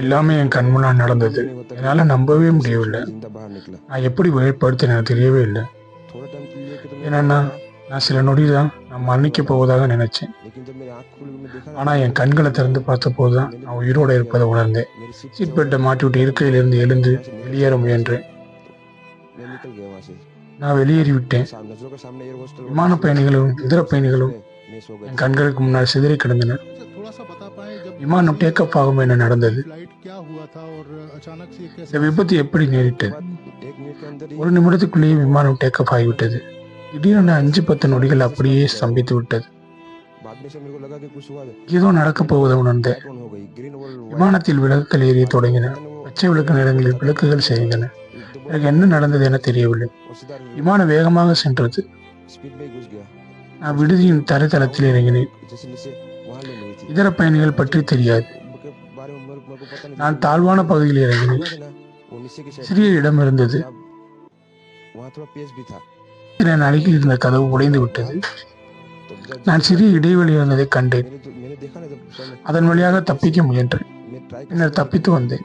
எல்லாமே என் கண் முன்னால் நடந்தது என்னால் நம்பவே முடியவில்லை. நான் எப்படி வெளிப்படுத்தினேன் தெரியவே இல்லை. என்னன்னா நான் சில நொடி தான் நான் மன்னிக்க போவதாக நினைச்சேன். ஆனால் என் கண்களை திறந்து பார்த்தபோது தான் நான் உயிரோட இருப்பதை உணர்ந்தேன். சீட் பெல்ட்டை மாட்டிவிட்டு இருக்கையிலிருந்து எழுந்து வெளியேற முயன்றேன் நான் வெளியேறி வெளியேறிவிட்டேன் விமான பயணிகளும் இதர பயணிகளும் என் கண்களுக்கு முன்னால் சிதறி கிடந்தன. விமானம் டேக் அப் ஆகும் என நடந்தது. இந்த விபத்து எப்படி நேரிட்டது? ஒரு நிமிடத்துக்குள்ளேயே விமானம் டேக் அப் ஆகிவிட்டது. திடீரென அஞ்சு பத்து நொடிகள் அப்படியே ஸ்தம்பித்து விட்டது. ஏதோ நடக்கப் போவதை உணர்ந்த விமானத்தில் விளக்குகள் எரிய தொடங்கின. பச்சை விளக்கு நிறங்களில் விளக்குகள் செய்தன எனக்கு என்ன நடந்தது என தெரியவில்லை. விமானம் வேகமாக சென்றது. நான் விடுதியின் தரைத்தளத்தில் இறங்கினேன். இதர பயணிகள் பற்றி தெரியாது. நான் தாழ்வான பகுதியில் இறங்கினேன். சிறிய இடம் இருந்தது. சில நாளைக்கு இருந்த கதவு உடைந்து விட்டது. நான் சிறிய இடைவெளி இருந்ததை கண்டேன். அதன் வழியாக தப்பிக்க முயன்றேன். பின்னர் தப்பித்து வந்தேன்.